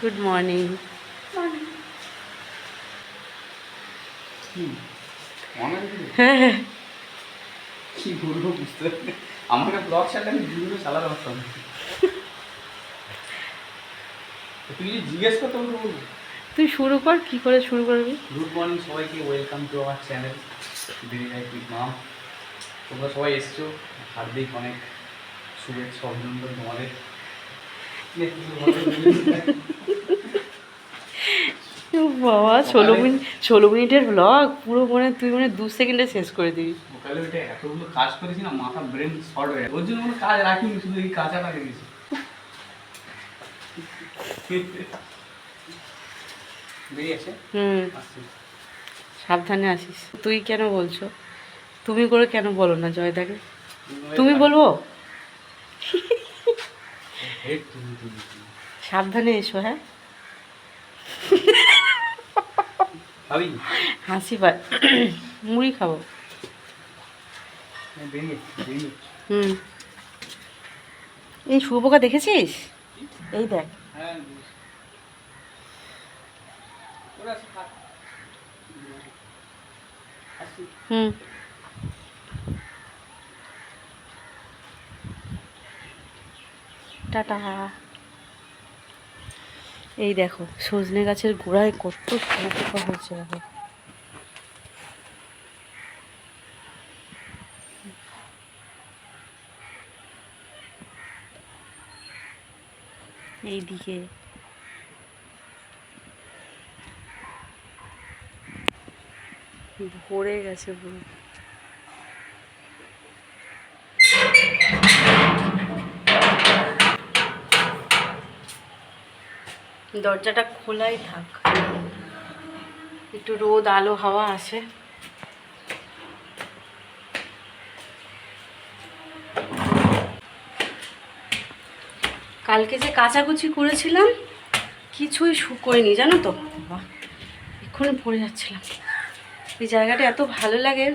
Good morning কি? হ্যাঁ হ্যাঁ বলব বুঝতে পারছি না। আমাকে ব্লগ ছাড়লে আমি চালাতে পারতাম। তুই যদি জিজ্ঞেস করতে বলব। তুই শুরু কর কি করে শুরু করবি? গুড মর্নিং সবাইকে welcome to our channel mom তোমরা সবাই এসছো হার্দিক অনেক শুভেচ্ছা অভিনন্দন তোমাদের। বাবা ষোলো মিনিট ষোলো মিনিটের ব্লগ পুরো মনে তুই মানে দু সেকেন্ডে শেষ করে দিবি। সকালে এতগুলো কাজ করেছি না মাথা ব্রেন শর্ট হয়ে ওর জন্য কোনো কাজ রাখিনি শুধু এই হুম। সাবধানে আসিস। তুই কেন বলছো? তুমি করে কেন বলো না জয়দাকে? তুমি বলব। সাবধানে এসো হ্যাঁ? হাসি পায়। মুড়ি খাব। বেরিয়ে হুম। এই শুয়োপোকা দেখেছিস? এই দেখ। হ্যাঁ। হুম। টাটা। এই দেখো সজনে গাছের গোড়ায় কত শুয়োপোকা হয়েছে দেখো। এইদিকে। ভরে গেছে পুরো। দরজাটা খোলাই থাক। একটু রোদ আলো হাওয়া আসে কালকে যে কাচাকুচি করেছিলাম কিছুই শুকোয়নি জানো তো? বাহ, এক্ষুনি পড়ে যাচ্ছিলাম। এই জায়গাটা এত ভালো লাগে।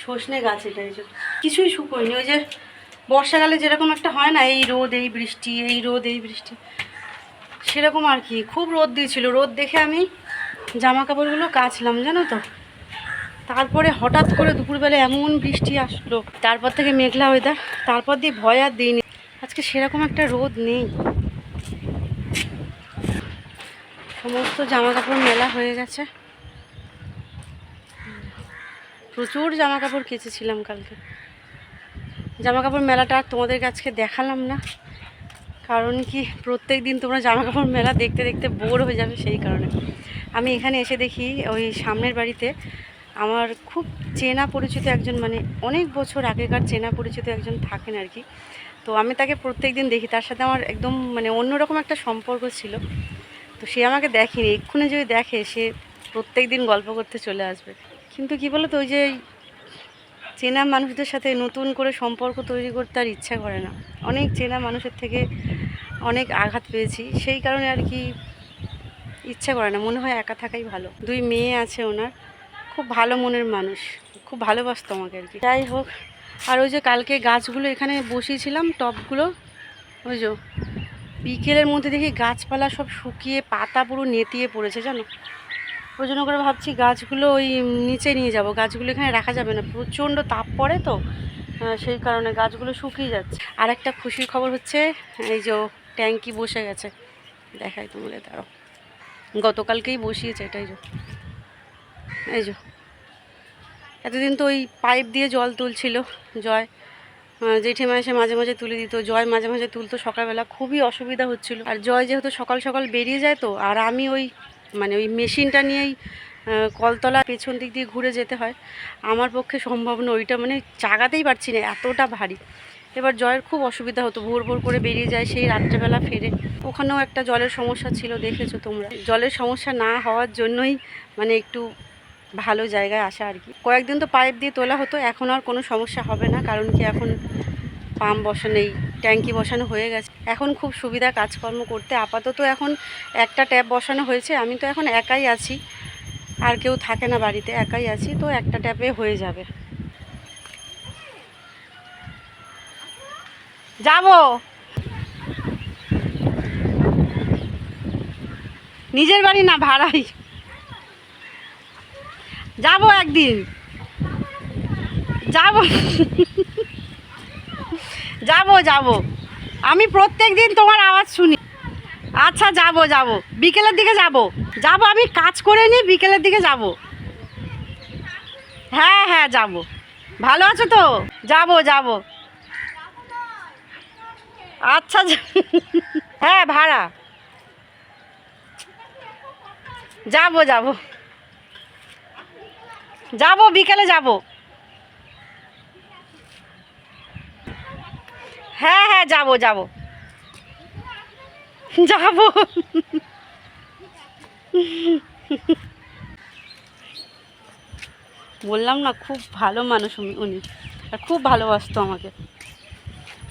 সজনে গাছ এটা কিছুই শুকোয়নি ওই যে বর্ষাকালে যেরকম একটা হয় না, এই রোদ, এই বৃষ্টি, এই রোদ, এই বৃষ্টি, সেরকম আর কি। খুব রোদ দিয়েছিল। রোদ দেখে আমি জামা কাপড়গুলো কাচলাম, জানো তো। তারপরে হঠাৎ করে দুপুরবেলা এমন বৃষ্টি আসলো। তারপর থেকে মেঘলা ওয়েদার তারপর দিয়ে ভয় আর দিইনি। আজকে সেরকম একটা রোদ নেই। সমস্ত জামা কাপড় মেলা হয়ে গেছে। প্রচুর জামা কাপড় কেচেছিলাম কালকে। জামা কাপড় মেলাটা আর তোমাদেরকে আজকে দেখালাম না। কারণ কি, প্রত্যেক দিন তোমরা জামা কাপড় মেলা দেখতে দেখতে বোর হয়ে যাবে সেই কারণে। আমি এখানে এসে দেখি, ওই সামনের বাড়িতে আমার খুব চেনা পরিচিত একজন মানে অনেক বছর আগেকার চেনা পরিচিত একজন থাকেন আর কি। তো আমি তাকে প্রত্যেক দিন দেখি, তার সাথে আমার একদম মানে অন্যরকম একটা সম্পর্ক ছিল। তো সে আমাকে দেখেনি, এক্ষুনি যদি দেখে, সে প্রত্যেক দিন গল্প করতে চলে আসবে। কিন্তু কি বলো তো ওই যে চেনা মানুষদের সাথে নতুন করে সম্পর্ক তৈরি করতে আর ইচ্ছা করে না। অনেক চেনা মানুষের থেকে অনেক আঘাত পেয়েছি। সেই কারণে আর কি ইচ্ছা করে না। মনে হয় একা থাকাই ভালো। দুই মেয়ে আছে ওনার। খুব ভালো মনের মানুষ। খুব ভালোবাসত আমাকে আর কি। যাই হোক, আর ওই যে কালকে গাছগুলো এখানে বসিয়েছিলাম, টবগুলো, ওই যে বিকেলের মধ্যে দেখি গাছপালা সব শুকিয়ে পাতা পুরো নেতিয়ে পড়েছে, জানো? ওই জন্য করে ভাবছি গাছগুলো ওই নিচে নিয়ে যাব। গাছগুলো এখানে রাখা যাবে না। প্রচণ্ড তাপ পড়ে তো সেই কারণে গাছগুলো শুকিয়ে যাচ্ছে। আর একটা খুশির খবর হচ্ছে, এই যে ট্যাঙ্কি বসে গেছে। দেখাই তোমাদের তারও গতকালকেই বসিয়েছে, এটাই যে। এই যে। এতদিন তো ওই পাইপ দিয়ে জল তুলছিল, জয়। জেঠিমা এসে মাঝে মাঝে তুলে দিত। জয় মাঝে মাঝে তুলতো সকালবেলা, খুবই অসুবিধা হচ্ছিল। আর জয় যেহেতু সকাল সকাল বেরিয়ে যায় তো, আর আমি ওই মানে ওই মেশিনটা নিয়েই কলতলা পেছন দিক দিয়ে ঘুরে যেতে হয়। আমার পক্ষে সম্ভব না ওইটা মানে চাগাতেই পারছি না, এতটা ভারী। এবার জয়ের খুব অসুবিধা হতো, ভোর ভোর করে বেরিয়ে যায় সেই রাত্রেবেলা ফেরে। ওখানেও একটা জলের সমস্যা ছিল, দেখেছ তোমরা। জলের সমস্যা না হওয়ার জন্যই মানে একটু ভালো জায়গায় আসা আর কি। কয়েকদিন তো পাইপ দিয়ে তোলা হতো, এখন আর কোনো সমস্যা হবে না, কারণ কি এখন পাম্প বসানো এই ট্যাঙ্কি বসানো হয়ে গেছে। এখন খুব সুবিধা কাজকর্ম করতে। আপাতত এখন একটা ট্যাপ বসানো হয়েছে। আমি তো এখন একাই আছি। আর কেউ থাকে না বাড়িতে। একাই আছি, তো একটা ট্যাপে হয়ে যাবে। যাব। নিজের বাড়ি না, ভাড়াই। যাব একদিন। যাব। যাব যাব। আমি প্রত্যেক দিন তোমার আওয়াজ শুনি। আচ্ছা যাব যাব। বিকেলের দিকে যাব। যাব আমি কাজ করে নিই বিকেলের দিকে যাব। হ্যাঁ হ্যাঁ যাব। ভালো আছো তো? যাব যাব। আচ্ছা হ্যাঁ ভাড়া। যাব যাব। যাব, বিকেলে যাব। হ্যাঁ হ্যাঁ যাব যাব। যাব। বললাম না, খুব ভালো মানুষ উনি- আর খুব ভালোবাসতো আমাকে।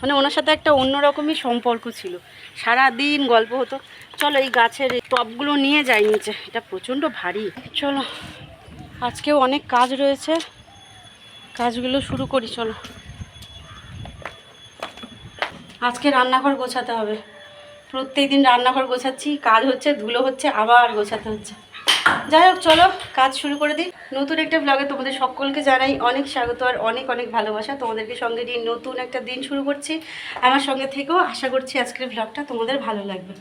মানে ওনার সাথে একটা অন্যরকমই সম্পর্ক ছিল। সারা দিন গল্প হতো। চলো, এই গাছের এই টবগুলো নিয়ে যাই নিচে। এটা প্রচণ্ড ভারী। চলো, আজকেও অনেক কাজ রয়েছে। কাজগুলো শুরু করি, চলো। আজকে রান্নাঘর গোছাতে হবে। প্রত্যেক দিন রান্নাঘর গোছাচ্ছি, কাজ হচ্ছে, ধুলো হচ্ছে, আবার গোছাতে হচ্ছে। যাই হোক, চলো, কাজ শুরু করে দিই। নতুন একটা ব্লগে তোমাদের সকলকে জানাই অনেক স্বাগত আর অনেক অনেক ভালোবাসা। তোমাদেরকে সঙ্গে নিয়ে নতুন একটা দিন শুরু করছি। আমার সঙ্গে থেকেও আশা করছি আজকের ব্লগটা তোমাদের ভালো লাগবে।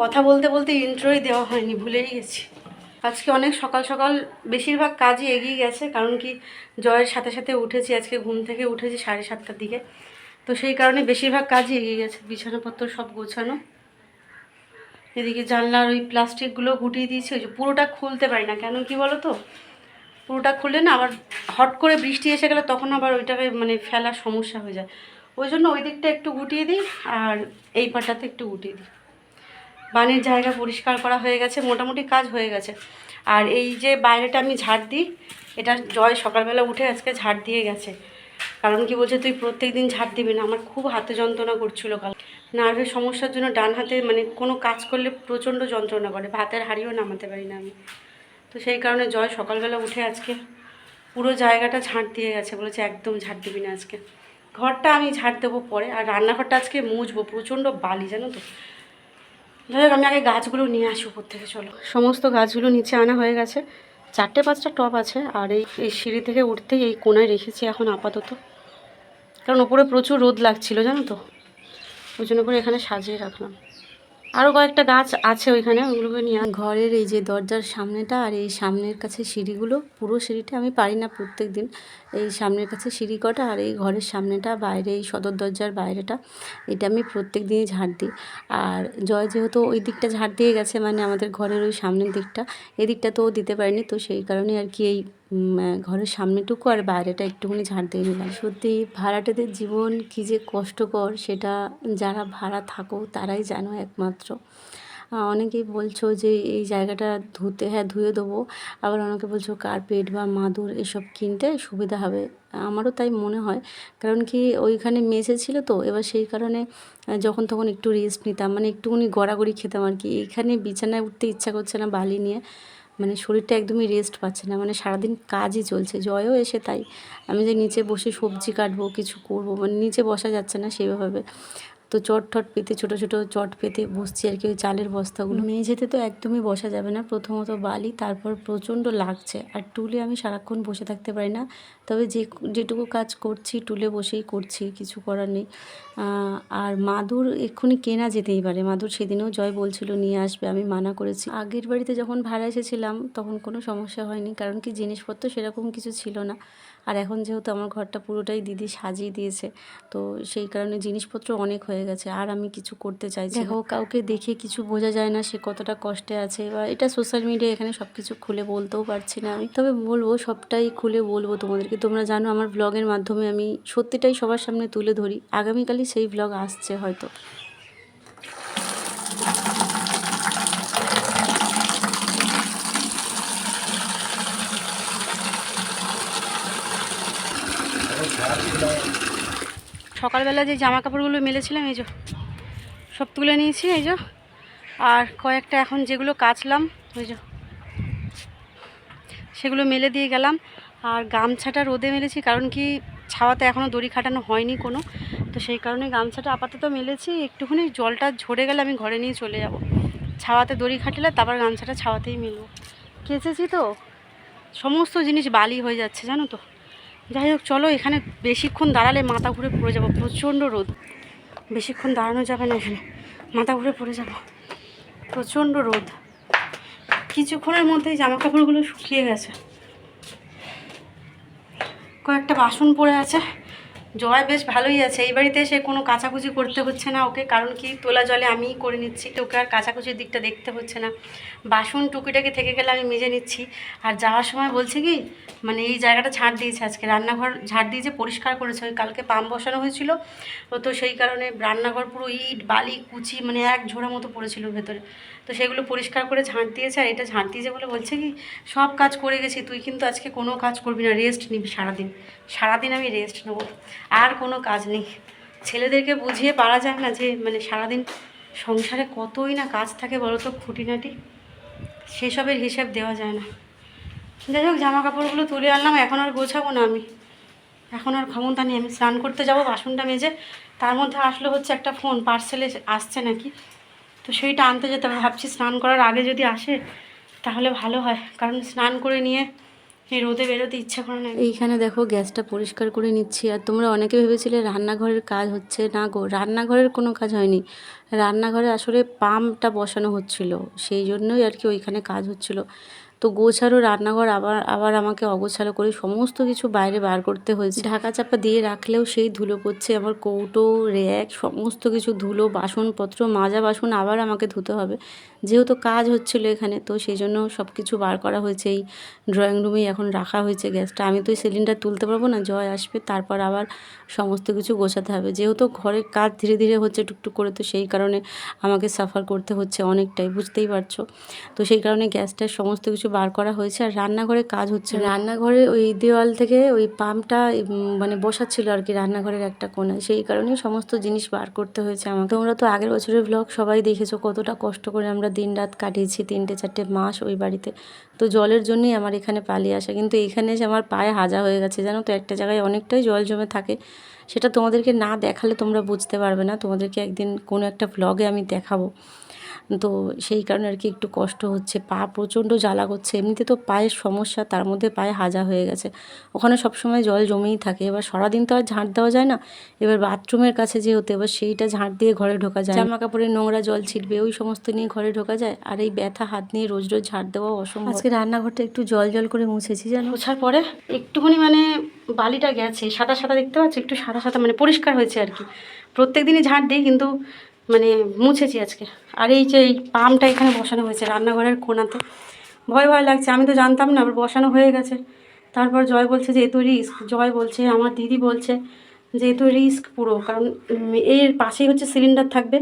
কথা বলতে বলতে ইন্ট্রোই দেওয়া হয়নি, ভুলেই গেছি। আজকে অনেক সকাল সকাল বেশিরভাগ কাজই এগিয়ে গেছে, কারণ কি, জয়ের সাথে সাথে উঠেছি, আজকে ঘুম থেকে উঠেছি সাড়ে সাতটার দিকে। তো সেই কারণে বেশিরভাগ কাজই এগিয়ে গেছে, বিছানাপত্র সব গোছানো। এদিকে জানলার ওই প্লাস্টিকগুলো গুটিয়ে দিয়েছি, ওই যে পুরোটা খুলতে পারি না। কেন কি বলো তো পুরোটা খুললে না আবার হট করে বৃষ্টি এসে গেলে তখন আবার ওইটাকে মানে ফেলার সমস্যা হয়ে যায়। ওই জন্য ওই দিকটা একটু গুটিয়ে দিই আর এই পাটাতে একটু গুটিয়ে দিই। বানের জায়গা পরিষ্কার করা হয়ে গেছে, মোটামুটি কাজ হয়ে গেছে। আর এই যে বাইরেটা আমি ঝাড় দিই, এটা জয় সকালবেলা উঠে আজকে ঝাড় দিয়ে গেছে। কারণ কি বলছে, তুই প্রত্যেক দিন ঝাড় দিবি না। আমার খুব হাতে যন্ত্রণা করছিল কাল নার্ভের সমস্যার জন্য ডান হাতে মানে কোনো কাজ করলে প্রচণ্ড যন্ত্রণা করে। ভাতের হাড়িও নামাতে পারি না আমি। তো সেই কারণে জয় সকালবেলা উঠে আজকে পুরো জায়গাটা ঝাঁট দিয়ে গেছে। বলেছে, একদম ঝাড় দিবি না আজকে। ঘরটা আমি ঝাড় দেবো পরে। আর রান্নাঘরটা আজকে মুছবো, প্রচণ্ড বালি, জানো তো। যাই আমি আগে গাছগুলো নিয়ে আসি উপর থেকে, চলো। সমস্ত গাছগুলো নিচে আনা হয়ে গেছে। চারটে পাঁচটা টপ আছে। আর এই সিঁড়ি থেকে উঠতেই এই কোনায় রেখেছি এখন আপাতত। কারণ ওপরে প্রচুর রোদ লাগছিল, জানো তো? ওই জন্য করে এখানে সাজিয়ে রাখলাম। আরও কয়েকটা গাছ আছে ওইখানে, ওগুলোকে নিয়ে ঘরের এই যে দরজার সামনেটা আর এই সামনের কাছে সিঁড়িগুলো, পুরো সিঁড়িটা আমি পারি না প্রত্যেক দিন। এই সামনের কাছে সিঁড়ি কটা আর এই ঘরের সামনেটা, বাইরে এই সদর দরজার বাইরেটা, এটা আমি প্রত্যেক দিনই ঝাড় দিই। আর জয় যেহেতু ওই দিকটা ঝাড় দিয়ে গেছে মানে আমাদের ঘরের ওই সামনের দিকটা এদিকটা তো দিতে পারেনি, তো সেই কারণে আর কি এই ঘরের সামনেটুকু আর বাইরেটা একটুখানি ঝাড় দিয়ে নিলাম। সত্যি ভাড়াটেদের জীবন কী যে কষ্টকর, সেটা যারা ভাড়া থাকো তারাই জানো একমাত্র। অনেকেই বলছো যে এই জায়গাটা ধুতে হ্যাঁ ধুয়ে দেবো। আবার অনেকে বলছো কার্পেট বা মাদুর এসব কিনতে সুবিধা হবে। আমারও তাই মনে হয়। কারণ কি ওইখানে মেঝে ছিল তো, এবার সেই কারণে যখন তখন একটু রেস্ট নিতাম। মানে একটুখানি গড়াগড়ি খেতাম আর কি। এখানে বিছানায় উঠতে ইচ্ছা করছে না বালি নিয়ে। মানে শরীরটা একদমই রেস্ট পাচ্ছে না মানে সারাদিন কাজই চলছে, জয়ও এসে তাই। আমি যে নিচে বসে সবজি কাটবো, কিছু করব মানে নিচে বসা যাচ্ছে না সেইভাবে তো চট ঠট পেতে, ছোটো ছোটো চট পেতে বসছি আর কি, ওই চালের বস্তাগুলো। মেঝেতে তো একদমই বসা যাবে না, প্রথমত বালি, তারপর প্রচণ্ড লাগছে। আর টুলে আমি সারাক্ষণ বসে থাকতে পারি না, তবে যে যেটুকু কাজ করছি, টুলে বসেই করছি, কিছু করার নেই। আর মাদুর এক্ষুনি কেনা যেতেই পারে। মাদুর সেদিনেও জয় বলছিল, নিয়ে আসবে। আমি মানা করেছি। আগের বাড়িতে যখন ভাড়া এসেছিলাম, তখন কোনো সমস্যা হয়নি, কারণ কি জিনিসপত্র সেরকম কিছু ছিল না। আর এখন যেহেতু আমার ঘরটা পুরোটাই দিদি সাজিয়ে দিয়েছে তো সেই কারণে জিনিসপত্র অনেক হয়ে গেছে। আর আমি কিছু করতে চাইছি দেখো কাউকে দেখে কিছু বোঝা যায় না সে কতটা কষ্টে আছে বা এটা সোশ্যাল মিডিয়া এখানে সব কিছু খুলে বলতেও পারছি না আমি। তবে বলব সবটাই খুলে বলব তোমাদেরকে। তোমরা জানো আমার ব্লগের মাধ্যমে আমি সত্যিটাই সবার সামনে তুলে ধরি। আগামীকালই সেই ব্লগ আসছে হয়তো। সকালবেলা যে জামা কাপড়গুলো মেলেছিলাম, এই যে সব তুলে নিয়েছি, এই যে। আর কয়েকটা এখন যেগুলো কাচলাম, ওই যে সেগুলো মেলে দিয়ে গেলাম। আর গামছাটা রোদে মেলেছি, কারণ কি ছাওয়াতে এখনও দড়ি খাটানো হয়নি কোনো। তো সেই কারণে গামছাটা আপাতত মেলেছি। একটুখানি জলটা ঝরে গেলে আমি ঘরে নিয়ে চলে যাব। ছাওয়াতে দড়ি খাটিলে তারপর গামছাটা ছাওয়াতেই মিলবো। কেচেছি তো। সমস্ত জিনিস বালি হয়ে যাচ্ছে, জানো তো। যাই হোক, চলো এখানে বেশিক্ষণ দাঁড়ালে মাথা ঘুরে পড়ে যাব। প্রচণ্ড রোদ। বেশিক্ষণ দাঁড়ানো যাবে না এখানে। মাথা ঘুরে পড়ে যাব। প্রচণ্ড রোদ। কিছুক্ষণের মধ্যেই জামা কাপড়গুলো শুকিয়ে গেছে। কয়েকটা বাসন পড়ে আছে। জয় বেশ ভালোই আছে। এই বাড়িতে এসে কোনো কাচাকুচি করতে হচ্ছে না ওকে, কারণ কি তোলা জলে আমিই করে নিচ্ছি। ওকে আর কাচাকুচির দিকটা দেখতে হচ্ছে না। বাসন টুকিটাকি থেকে গেলে আমি মেজে নিচ্ছি। আর যাওয়ার সময় বলছে কি মানে এই জায়গাটা ঝাড় দিয়েছে আজকে। রান্নাঘর ঝাড় দিয়েছে পরিষ্কার করেছে, ওই কালকে পাম্প বসানো হয়েছিল। তো সেই কারণে রান্নাঘর পুরো ইট, বালি, কুচি মানে এক ঝোড়া মতো পড়েছিল ভেতরে। তো সেগুলো পরিষ্কার করে ঝাঁট দিয়েছে। আর এটা ঝাঁট দিয়েছে বলে বলছে কি, সব কাজ করে গেছি। তুই কিন্তু আজকে কোনো কাজ করবি না, রেস্ট নিবি সারাদিন। সারাদিন আমি রেস্ট নেব। আর কোনো কাজ নেই। ছেলেদেরকে বুঝিয়ে পারা যায় না যে মানে সারাদিন সংসারে কতই না কাজ থাকে বলো তো খুঁটিনাটি? সেসবের হিসেব দেওয়া যায় না। যাই হোক জামা কাপড়গুলো তুলে আনলাম, এখন আর গোছাবো না আমি। এখন আর ক্ষমতা নেই, আমি স্নান করতে যাব, বাসনটা মেজে। তার মধ্যে আসলে হচ্ছে একটা ফোন পার্সেলে আসছে নাকি? তো সেইটা আনতে যেতে হবে। ভাবছি স্নান করার আগে যদি আসে, তাহলে ভালো হয়। কারণ স্নান করে নিয়ে রোদে বেরোতে ইচ্ছা করে না এইখানে দেখো গ্যাসটা পরিষ্কার করে নিচ্ছি। আর তোমরা অনেকে ভেবেছিলে রান্নাঘরের কাজ হচ্ছে। না গো, রান্নাঘরের কোনো কাজ হয়নি। রান্নাঘরে আসলে পাম্পটা বসানো হচ্ছিল। সেই জন্যই আর কি ওইখানে কাজ হচ্ছিল। তো গোছালো রান্নাঘর আবার আবার আমাকে অগোছালো করে সমস্ত কিছু বাইরে বার করতে হয়েছে। ঢাকা চাপা দিয়ে রাখলেও সেই ধুলো পড়ছে, আমার কৌটো, র্যাক, সমস্ত কিছু ধুলো, বাসনপত্র, মাজা বাসন আবার আমাকে ধুতে হবে। যেহেতু কাজ হচ্ছিল এখানে, তো সেই জন্য সব কিছু বার করা হয়েছে। এই ড্রয়িং রুমেই এখন রাখা হয়েছে গ্যাসটা। আমি তো এই সিলিন্ডার তুলতে পারব না, জয় আসবে, তারপর আবার সমস্ত কিছু গোছাতে হবে। যেহেতু ঘরের কাজ ধীরে ধীরে হচ্ছে টুকটুক করে, তো সেই কারণে আমাকে সাফার করতে হচ্ছে অনেকটাই, বুঝতেই পারছ? তো সেই কারণে গ্যাসটার সমস্ত কিছু বার করা হয়েছে আর রান্নাঘরে কাজ হচ্ছে রান্নাঘরে ওই দেওয়াল থেকে ওই পাম্পটা মানে বসাচ্ছিল আর কি রান্নাঘরের একটা কোণায় সেই কারণেই সমস্ত জিনিস বার করতে হয়েছে আমাকে। তোমরা তো আগের বছরের ব্লগ সবাই দেখেছ কতটা কষ্ট করে আমরা দিন রাত কাটিয়েছি, তিনটে, চারটে মাস ওই বাড়িতে। তো জলের জন্যই আমার এখানে পালিয়ে আসা। কিন্তু এখানে এসে আমার পায়ে হাজা হয়ে গেছে। জানো তো একটা জায়গায় অনেকটাই জল জমে থাকে। সেটা তোমাদেরকে না দেখালে তোমরা বুঝতে পারবে না। তোমাদেরকে একদিন কোনো একটা ব্লগে আমি দেখাবো। তো সেই কারণে আর কি একটু কষ্ট হচ্ছে। পা প্রচণ্ড জ্বালা করছে। এমনিতে তো পায়ের সমস্যা তার মধ্যে পায়ে হাজা হয়ে গেছে। ওখানে সবসময় জল জমেই থাকে। এবার সারাদিন তো আর ঝাঁট দেওয়া যায় না। এবার বাথরুমের কাছে যেহেতু এবার সেইটা ঝাঁট দিয়ে ঘরে ঢোকা যায়। জামা কাপড়ে নোংরা জল ছিটবে ওই সমস্ত নিয়ে ঘরে ঢোকা যায়। আর এই ব্যথা হাত নিয়ে রোজ রোজ ঝাঁট দেওয়া অসম্ভব। আজকে রান্নাঘরটা একটু জল জল করে মুছেছি জানো? মোছার পরে একটুখানি মানে বালিটা গেছে সাদা সাদা দেখতে পাচ্ছি? একটু সাদা সাদা মানে পরিষ্কার হয়েছে আর কি। প্রত্যেক দিনই ঝাঁট দিই কিন্তু মানে মুছেছি আজকে। আর এই যে এই পাম্পটা এখানে বসানো হয়েছে রান্নাঘরের কোণাতে ভয় ভয় লাগছে, আমি তো জানতাম না, আবার বসানো হয়ে গেছে। তারপর জয় বলছে যে, এ তো রিস্ক। জয় বলছে, আমার দিদি বলছে যে, এ তো রিস্ক পুরো, কারণ এর পাশেই হচ্ছে সিলিন্ডার থাকবে,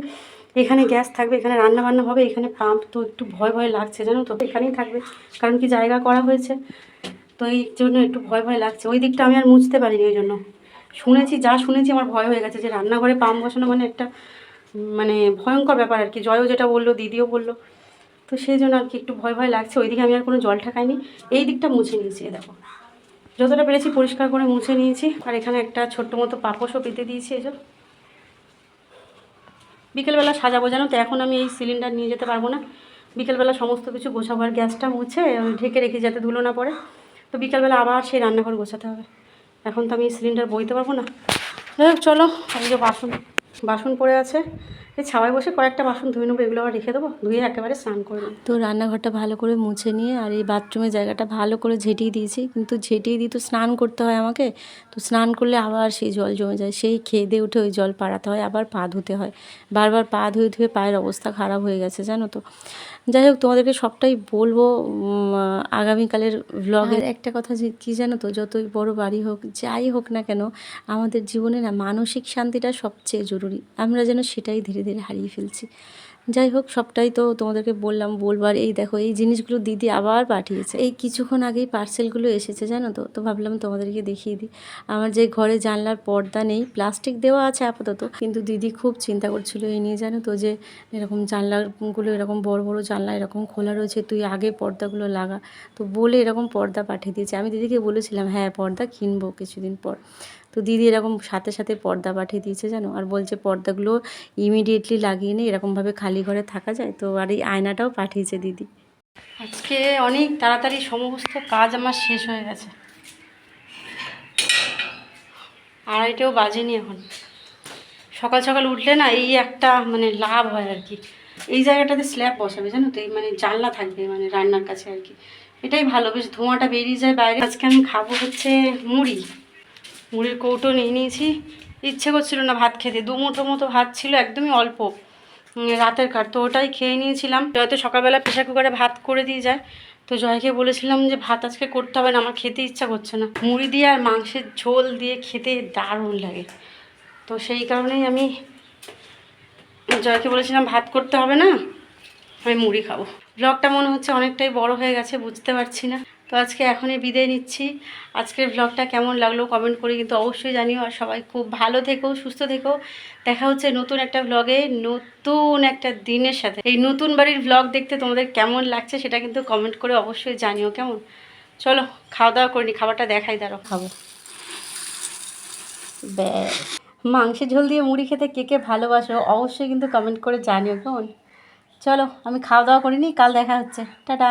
এখানে গ্যাস থাকবে, এখানে রান্না বান্না হবে, এখানে পাম্প। তো একটু ভয় ভয় লাগছে, জানো তো? এখানেই থাকবে, কারণ কি জায়গা করা হয়েছে। তো এই জন্য একটু ভয় ভয় লাগছে। ওই দিকটা আমি আর মুছতে পারিনি ওই জন্য। শুনেছি, যা শুনেছি, আমার ভয় হয়ে গেছে যে, রান্নাঘরে পাম্প বসানো মানে একটা মানে ভয়ঙ্কর ব্যাপার আর কি। জয়ও যেটা বলল, দিদিও বলল। তো সেই জন্য আর কি একটু ভয় ভয় লাগছে। ওইদিকে আমি আর কোনো জল ঠাকাইনি। এই দিকটা মুছে নিয়েছি দেখো। যতটা পেরেছি পরিষ্কার করে মুছে নিয়েছি। আর এখানে একটা ছোট্ট মতো পাপোশও পেতে দিয়েছি এই জন্য বিকেলবেলা সাজাবো, জানো তো? এখন আমি এই সিলিন্ডার নিয়ে যেতে পারব না। বিকেলবেলা সমস্ত কিছু গোছাবো, আর গ্যাসটা মুছে ঢেকে রেখে যাতে ধুলো না পড়ে। তো বিকেলবেলা আবার সেই রান্নাঘর গোছাতে হবে। এখন তো আমি সিলিন্ডার বইতে পারব না। যাই চলো, এই যে বাসন। বাসন পড়ে আছে। ছাওয়ায় বসে কয়েকটা বাসন ধুয়ে নেব এগুলো আবার রেখে দেবো ধুয়ে একেবারে স্নান করে নেব। তো রান্নাঘরটা ভালো করে মুছে নিয়ে আর এই বাথরুমের জায়গাটা ভালো করে ঝেঁটিয়ে দিয়েছি কিন্তু ঝেঁটিয়ে দিয়ে তো স্নান করতে হয় আমাকে তো স্নান করলে আবার সেই জল জমে যায় সেই খেয়ে দিয়ে উঠে ওই জল পাড়াতে হয় আবার পা ধুতে হয়। বারবার পা ধুয়ে ধুয়ে পায়ের অবস্থা খারাপ হয়ে গেছে জানো তো। যাই হোক তোমাদেরকে সবটাই বলব আগামীকালের ব্লগের একটা কথা যে কী জানো তো যতই বড় বাড়ি হোক যাই হোক না কেন আমাদের জীবনে না মানসিক শান্তিটা সবচেয়ে জরুরি। আমরা যেন সেটাই ধীরে ধীরে হারিয়ে ফেলছি। যাই হোক, সবটাই তো তোমাদেরকে বললাম, বলবার এই দেখো, এই জিনিসগুলো দিদি আবার পাঠিয়েছে। এই কিছুক্ষণ আগেই পার্সেলগুলো এসেছে, জানো তো? তো ভাবলাম তোমাদেরকে দেখিয়ে দিই। আমার যে ঘরে জানলার পর্দা নেই, প্লাস্টিক দেওয়া আছে আপাতত। কিন্তু দিদি খুব চিন্তা করছিল এই নিয়ে, জানো তো, যে এরকম জানলাগুলো, এরকম বড় বড় জানলা, এরকম খোলা রয়েছে, তুই আগে পর্দাগুলো লাগা। তো বলে এরকম পর্দা পাঠিয়ে দিয়েছে। আমি দিদিকে বলেছিলাম হ্যাঁ পর্দা কিনবো কিছুদিন পর। তো দিদি এরকম সাথে সাথে পর্দা পাঠিয়ে দিয়েছে জানো? আর বলছে পর্দাগুলো ইমিডিয়েটলি লাগিয়ে নিই এরকমভাবে খালি ঘরে থাকা যায়। তো আর এই আয়নাটাও পাঠিয়েছে দিদি। আজকে অনেক তাড়াতাড়ি সমস্ত কাজ আমার শেষ হয়ে গেছে। আড়াইটেও বাজেনি এখন। সকাল সকাল উঠলে না এই একটা মানে লাভ হয় আর কি। এই জায়গাটাতে স্ল্যাব বসাবে জানো তো? এই মানে জানলা থাকবে মানে রান্নার কাছে আর কি। এটাই ভালো। বেশ ধোঁয়াটা বেরিয়ে যায় বাইরে। আজকে আমি খাব হচ্ছে মুড়ি। মুড়ির কৌটো নিয়ে নিয়েছি। ইচ্ছে করছিল না ভাত খেতে। দু মুঠো মতো ভাত ছিল, একদমই অল্প। রাতের কার, তো ওটাই খেয়ে নিয়েছিলাম। হয়তো সকালবেলা প্রেশার কুকারে ভাত করে দিয়ে যায়। তো জয়কে বলেছিলাম যে, ভাত আজকে করতে হবে না, আমার খেতে ইচ্ছা করছে না। মুড়ি দিয়ে আর মাংসের ঝোল দিয়ে খেতে দারুণ লাগে। তো সেই কারণেই আমি জয়কে বলেছিলাম, ভাত করতে হবে না? আমি মুড়ি খাব। ব্লগটা মনে হচ্ছে অনেকটাই বড় হয়ে গেছে বুঝতে পারছি না। তো আজকে এখনই বিদায় নিচ্ছি। আজকের ব্লগটা কেমন লাগল কমেন্ট করে কিন্তু অবশ্যই জানিও। আর সবাই খুব ভালো থেকো সুস্থ থেকো। দেখা হচ্ছে নতুন একটা ব্লগে নতুন একটা দিনের সাথে। এই নতুন বাড়ির ব্লগ দেখতে তোমাদের কেমন লাগছে সেটা কিন্তু কমেন্ট করে অবশ্যই জানিও কেমন? চলো খাওয়া দাওয়া করিনি খাবারটা দেখাই দাঁড়ো খাব। ব্যাস। মাংসের ঝোল দিয়ে মুড়ি খেতে কে কে ভালোবাসো অবশ্যই কিন্তু কমেন্ট করে জানিও কেমন? চলো আমি খাওয়া দাওয়া করিনি কাল দেখা হচ্ছে। টাটা!